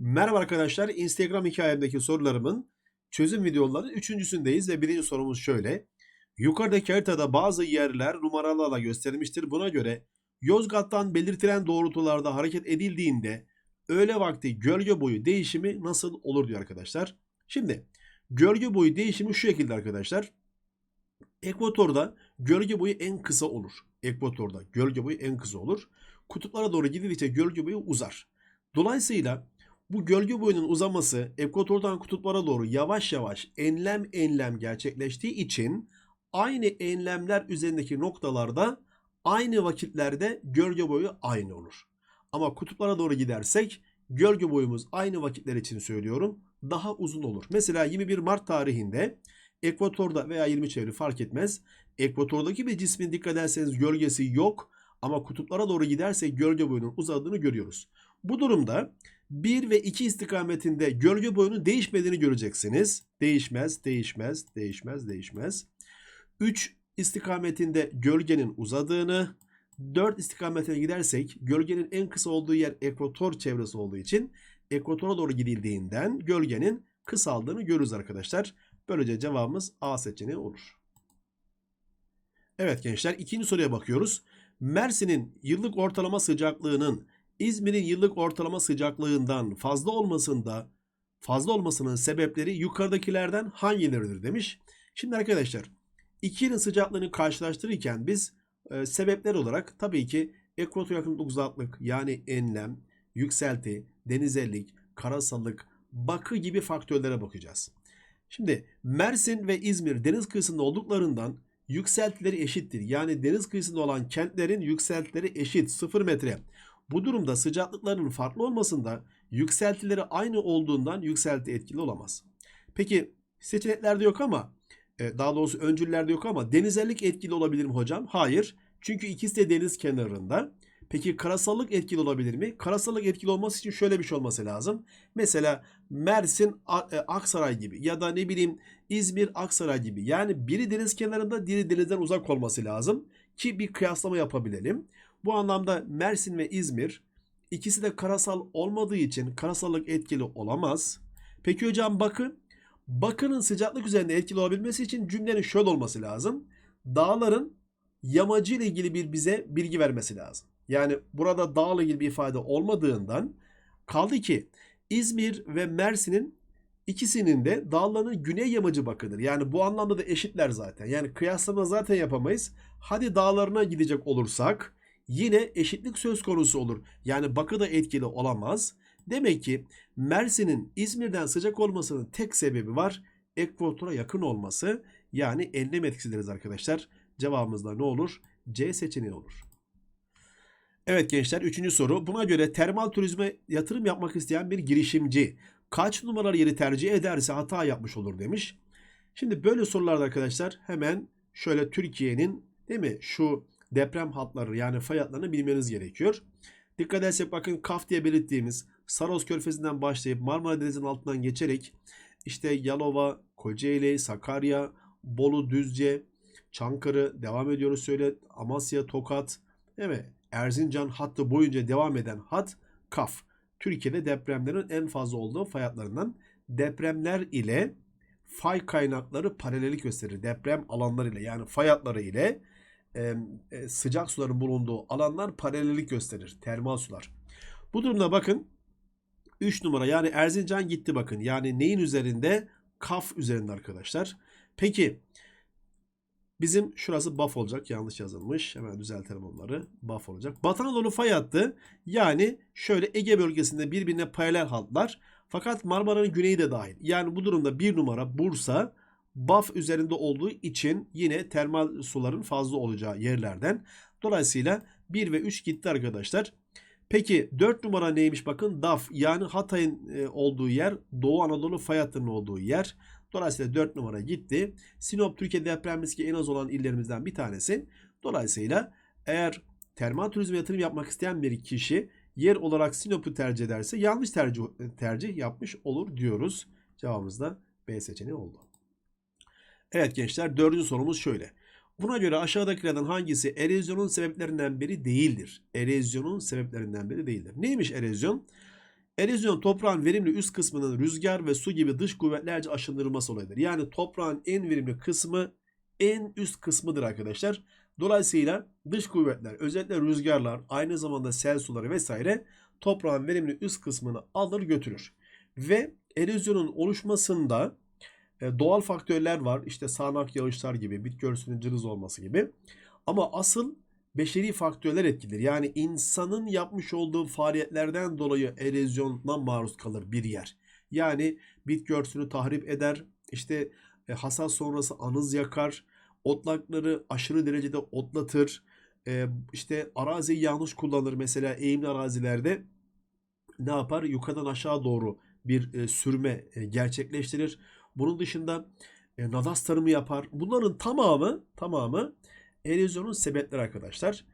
Merhaba arkadaşlar. Instagram hikayemdeki sorularımın çözüm videolarının üçüncüsündeyiz ve birinci sorumuz şöyle. Yukarıdaki haritada bazı yerler numaralarla gösterilmiştir. Buna göre Yozgat'tan belirtilen doğrultularda hareket edildiğinde öğle vakti gölge boyu değişimi nasıl olur diyor arkadaşlar. Şimdi gölge boyu değişimi şu şekilde arkadaşlar. Ekvatorda gölge boyu en kısa olur. Ekvatorda gölge boyu en kısa olur. Kutuplara doğru gidildikçe gölge boyu uzar. Dolayısıyla bu gölge boyunun uzaması ekvatordan kutuplara doğru yavaş yavaş enlem enlem gerçekleştiği için aynı enlemler üzerindeki noktalarda aynı vakitlerde gölge boyu aynı olur. Ama kutuplara doğru gidersek gölge boyumuz aynı vakitler için söylüyorum daha uzun olur. Mesela 21 Mart tarihinde ekvatorda veya 20 çevre fark etmez. Ekvatordaki bir cismin dikkat ederseniz gölgesi yok ama kutuplara doğru gidersek gölge boyunun uzadığını görüyoruz. Bu durumda 1 ve 2 istikametinde gölge boyunun değişmediğini göreceksiniz. Değişmez, değişmez, değişmez, değişmez. 3 istikametinde gölgenin uzadığını, 4 istikametine gidersek gölgenin en kısa olduğu yer ekvator çevresi olduğu için ekvatora doğru gidildiğinden gölgenin kısaldığını görürüz arkadaşlar. Böylece cevabımız A seçeneği olur. Evet gençler ikinci soruya bakıyoruz. Mersin'in yıllık ortalama sıcaklığının İzmir'in yıllık ortalama sıcaklığından fazla olmasında fazla olmasının sebepleri yukarıdakilerden hangileridir demiş. Şimdi arkadaşlar iki yerin sıcaklığını karşılaştırırken biz e, sebepler olarak tabii ki ekvator yakınlık uzaklık yani enlem, yükselti, denizellik, karasallık, bakı gibi faktörlere bakacağız. Şimdi Mersin ve İzmir deniz kıyısında olduklarından yükseltileri eşittir. Yani deniz kıyısında olan kentlerin yükseltileri eşit 0 metre. Bu durumda sıcaklıklarının farklı olmasında yükseltileri aynı olduğundan yükselti etkili olamaz. Peki seçeneklerde yok ama e, daha doğrusu öncüllerde yok ama denizellik etkili olabilir mi hocam? Hayır. Çünkü ikisi de deniz kenarında. Peki karasallık etkili olabilir mi? Karasallık etkili olması için şöyle bir şey olması lazım. Mesela Mersin, e, Aksaray gibi ya da ne bileyim İzmir, Aksaray gibi. Yani biri deniz kenarında, diğeri denizden uzak olması lazım ki bir kıyaslama yapabilelim. Bu anlamda Mersin ve İzmir ikisi de karasal olmadığı için karasallık etkili olamaz. Peki hocam bakın. Bakının sıcaklık üzerinde etkili olabilmesi için cümlenin şöyle olması lazım. Dağların yamacı ile ilgili bir bize bilgi vermesi lazım. Yani burada dağla ilgili bir ifade olmadığından kaldı ki İzmir ve Mersin'in ikisinin de dağlarının güney yamacı bakıdır. Yani bu anlamda da eşitler zaten. Yani kıyaslama zaten yapamayız. Hadi dağlarına gidecek olursak yine eşitlik söz konusu olur. Yani bakı da etkili olamaz. Demek ki Mersin'in İzmir'den sıcak olmasının tek sebebi var. Ekvatora yakın olması. Yani enlem etkisi deriz arkadaşlar. Cevabımız da ne olur? C seçeneği olur. Evet gençler üçüncü soru. Buna göre termal turizme yatırım yapmak isteyen bir girişimci kaç numaralı yeri tercih ederse hata yapmış olur demiş. Şimdi böyle sorularda arkadaşlar hemen şöyle Türkiye'nin değil mi şu deprem hatları yani fay hatlarını bilmeniz gerekiyor. Dikkat edersek bakın Kaf diye belirttiğimiz Saros Körfezi'nden başlayıp Marmara Denizi'nin altından geçerek işte Yalova, Kocaeli, Sakarya, Bolu, Düzce, Çankırı devam ediyoruz söyle Amasya, Tokat, evet Erzincan hattı boyunca devam eden hat Kaf. Türkiye'de depremlerin en fazla olduğu fay hatlarından depremler ile fay kaynakları paralellik gösterir. Deprem alanları ile yani fay hatları ile e, sıcak suların bulunduğu alanlar paralellik gösterir. Termal sular. Bu durumda bakın 3 numara yani Erzincan gitti bakın. Yani neyin üzerinde? Kaf üzerinde arkadaşlar. Peki bizim şurası Baf olacak. Yanlış yazılmış. Hemen düzeltelim onları. Baf olacak. Batı Anadolu fay hattı yani şöyle Ege bölgesinde birbirine paralel hatlar. Fakat Marmara'nın güneyi de dahil. Yani bu durumda bir numara Bursa Baf üzerinde olduğu için yine termal suların fazla olacağı yerlerden. Dolayısıyla 1 ve 3 gitti arkadaşlar. Peki 4 numara neymiş bakın DAF yani Hatay'ın e, olduğu yer Doğu Anadolu fay hattının olduğu yer. Dolayısıyla 4 numara gitti. Sinop Türkiye deprem riski en az olan illerimizden bir tanesi. Dolayısıyla eğer termal turizme yatırım yapmak isteyen bir kişi yer olarak Sinop'u tercih ederse yanlış tercih, tercih yapmış olur diyoruz. Cevabımız da B seçeneği oldu. Evet gençler dördüncü sorumuz şöyle. Buna göre aşağıdakilerden hangisi erozyonun sebeplerinden biri değildir? Erozyonun sebeplerinden biri değildir. Neymiş erozyon? Erozyon toprağın verimli üst kısmının rüzgar ve su gibi dış kuvvetlerce aşındırılması olayıdır. Yani toprağın en verimli kısmı en üst kısmıdır arkadaşlar. Dolayısıyla dış kuvvetler özellikle rüzgarlar aynı zamanda sel suları vesaire toprağın verimli üst kısmını alır götürür. Ve erozyonun oluşmasında doğal faktörler var. İşte sağanak yağışlar gibi, bitki örtüsünün cılız olması gibi. Ama asıl beşeri faktörler etkilir. Yani insanın yapmış olduğu faaliyetlerden dolayı erozyona maruz kalır bir yer. Yani bitki örtüsünü tahrip eder, işte e, hasat sonrası anız yakar, otlakları aşırı derecede otlatır, e, işte araziyi yanlış kullanır. Mesela eğimli arazilerde ne yapar? Yukarıdan aşağı doğru bir e, sürme e, gerçekleştirir. Bunun dışında e, nadas tarımı yapar. Bunların tamamı tamamı erozyonun sebepleri arkadaşlar.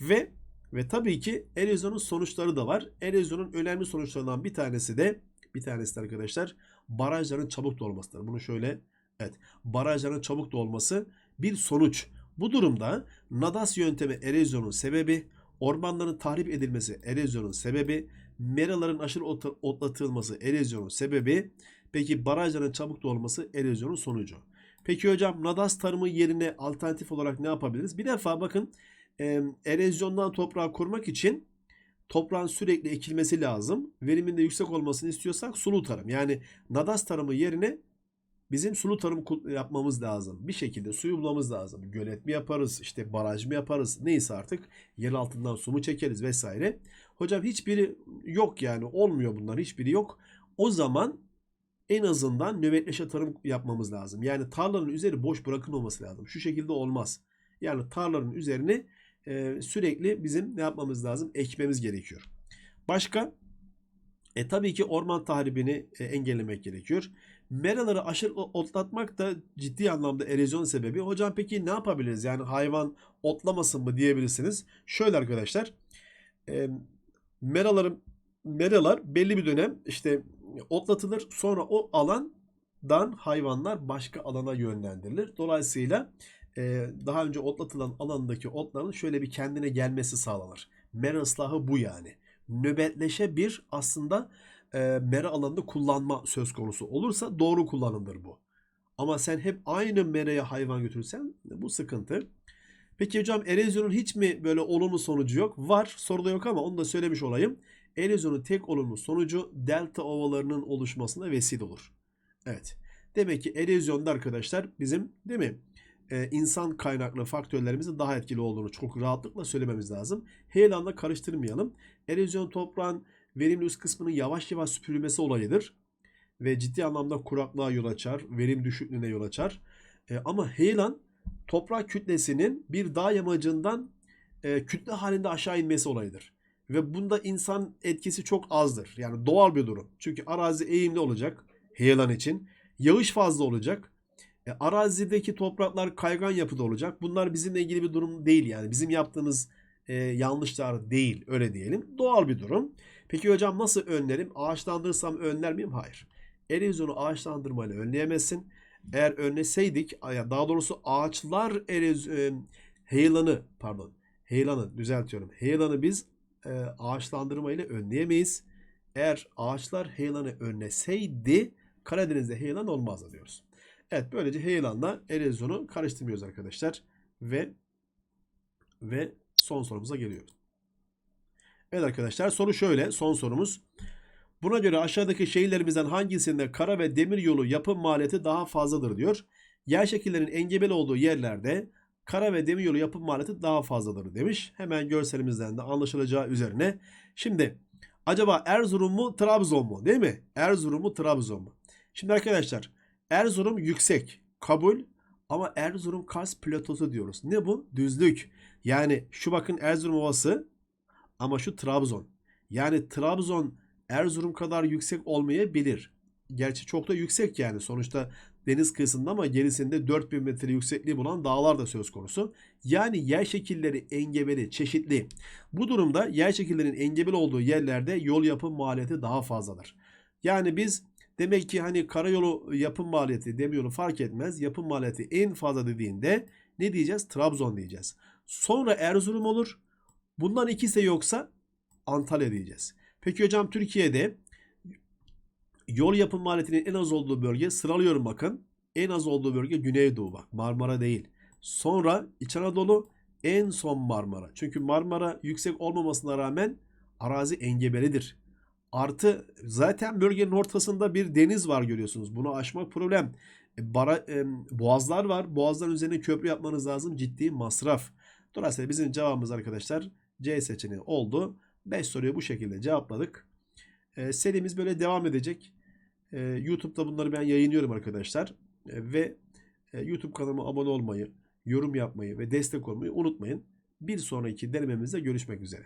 Ve ve tabii ki erozyonun sonuçları da var. Erozyonun önemli sonuçlarından bir tanesi de bir tanesi de arkadaşlar barajların çabuk dolmasıdır. Bunu şöyle evet barajların çabuk dolması bir sonuç. Bu durumda nadas yöntemi erozyonun sebebi, ormanların tahrip edilmesi erozyonun sebebi, meraların aşırı ot- otlatılması erozyonun sebebi, peki barajların çabuk dolması erozyonun sonucu. Peki hocam nadas tarımı yerine alternatif olarak ne yapabiliriz? Bir defa bakın e, erozyondan toprağı korumak için toprağın sürekli ekilmesi lazım. Verimin de yüksek olmasını istiyorsak sulu tarım. Yani nadas tarımı yerine bizim sulu tarım yapmamız lazım. Bir şekilde suyu bulmamız lazım. Gölet mi yaparız, işte baraj mı yaparız, neyse artık yer altından su mu çekeriz vesaire. Hocam hiçbiri yok yani olmuyor bunlar hiçbiri yok. O zaman en azından nöbetleşe tarım yapmamız lazım. Yani tarlanın üzeri boş bırakılmaması lazım. Şu şekilde olmaz. Yani tarlanın üzerini e, sürekli bizim ne yapmamız lazım? Ekmemiz gerekiyor. Başka? E tabii ki orman tahribini e, engellemek gerekiyor. Meraları aşırı otlatmak da ciddi anlamda erozyon sebebi. Hocam peki ne yapabiliriz? Yani hayvan otlamasın mı diyebilirsiniz. Şöyle arkadaşlar. E, meraların meralar belli bir dönem işte otlatılır. Sonra o alandan hayvanlar başka alana yönlendirilir. Dolayısıyla e, daha önce otlatılan alandaki otların şöyle bir kendine gelmesi sağlanır. Mera ıslahı bu yani. Nöbetleşe bir aslında e, mera alanında kullanma söz konusu olursa doğru kullanımdır bu. Ama sen hep aynı meraya hayvan götürürsen bu sıkıntı. Peki hocam erozyonun hiç mi böyle olumlu sonucu yok? Var soruda yok ama onu da söylemiş olayım. Erozyonun tek olumlu sonucu delta ovalarının oluşmasına vesile olur. Evet. Demek ki erozyonda arkadaşlar bizim değil mi? Ee, insan kaynaklı faktörlerimizin daha etkili olduğunu çok rahatlıkla söylememiz lazım. Heyelanla karıştırmayalım. Erozyon toprağın verimli üst kısmının yavaş yavaş süpürülmesi olayıdır. Ve ciddi anlamda kuraklığa yol açar. Verim düşüklüğüne yol açar. Ee, ama heyelan toprak kütlesinin bir dağ yamacından e, kütle halinde aşağı inmesi olayıdır. Ve bunda insan etkisi çok azdır. Yani doğal bir durum. Çünkü arazi eğimli olacak heyelan için. Yağış fazla olacak. E, arazideki topraklar kaygan yapıda olacak. Bunlar bizimle ilgili bir durum değil yani. Bizim yaptığımız e, yanlışlar değil öyle diyelim. Doğal bir durum. Peki hocam nasıl önlerim? Ağaçlandırsam önler miyim? Hayır. Erozyonu ağaçlandırmayla önleyemezsin. Eğer önleseydik, daha doğrusu ağaçlar eroz, e, heyelanı pardon heyelanı düzeltiyorum. Heyelanı biz e, ağaçlandırmayla önleyemeyiz. Eğer ağaçlar heyelanı önleseydi Karadeniz'de heyelan olmazdı diyoruz. Evet böylece heyelanla erozyonu karıştırmıyoruz arkadaşlar. Ve ve son sorumuza geliyoruz. Evet arkadaşlar soru şöyle. Son sorumuz. Buna göre aşağıdaki şehirlerimizden hangisinde kara ve demir yolu yapım maliyeti daha fazladır diyor. Yer şekillerinin engebeli olduğu yerlerde kara ve demir yolu yapım maliyeti daha fazladır demiş. Hemen görselimizden de anlaşılacağı üzerine. Şimdi acaba Erzurum mu Trabzon mu değil mi? Erzurum mu Trabzon mu? Şimdi arkadaşlar Erzurum yüksek kabul ama Erzurum Kars platosu diyoruz. Ne bu? Düzlük. Yani şu bakın Erzurum Ovası ama şu Trabzon. Yani Trabzon Erzurum kadar yüksek olmayabilir. Gerçi çok da yüksek yani. Sonuçta deniz kıyısında ama gerisinde 4000 metre yüksekliği bulan dağlar da söz konusu. Yani yer şekilleri engebeli, çeşitli. Bu durumda yer şekillerinin engebeli olduğu yerlerde yol yapım maliyeti daha fazladır. Yani biz demek ki hani karayolu yapım maliyeti, demiryolu fark etmez. Yapım maliyeti en fazla dediğinde ne diyeceğiz? Trabzon diyeceğiz. Sonra Erzurum olur. Bundan ikisi yoksa Antalya diyeceğiz. Peki hocam Türkiye'de Yol yapım maliyetinin en az olduğu bölge sıralıyorum bakın. En az olduğu bölge Güneydoğu bak Marmara değil. Sonra İç Anadolu en son Marmara. Çünkü Marmara yüksek olmamasına rağmen arazi engebelidir. Artı zaten bölgenin ortasında bir deniz var görüyorsunuz. Bunu aşmak problem. E, bara, e, boğazlar var. Boğazların üzerine köprü yapmanız lazım. Ciddi masraf. Dolayısıyla bizim cevabımız arkadaşlar C seçeneği oldu. 5 soruyu bu şekilde cevapladık. E, serimiz böyle devam edecek. E, YouTube'da bunları ben yayınlıyorum arkadaşlar. E, ve e, YouTube kanalıma abone olmayı, yorum yapmayı ve destek olmayı unutmayın. Bir sonraki denememizde görüşmek üzere.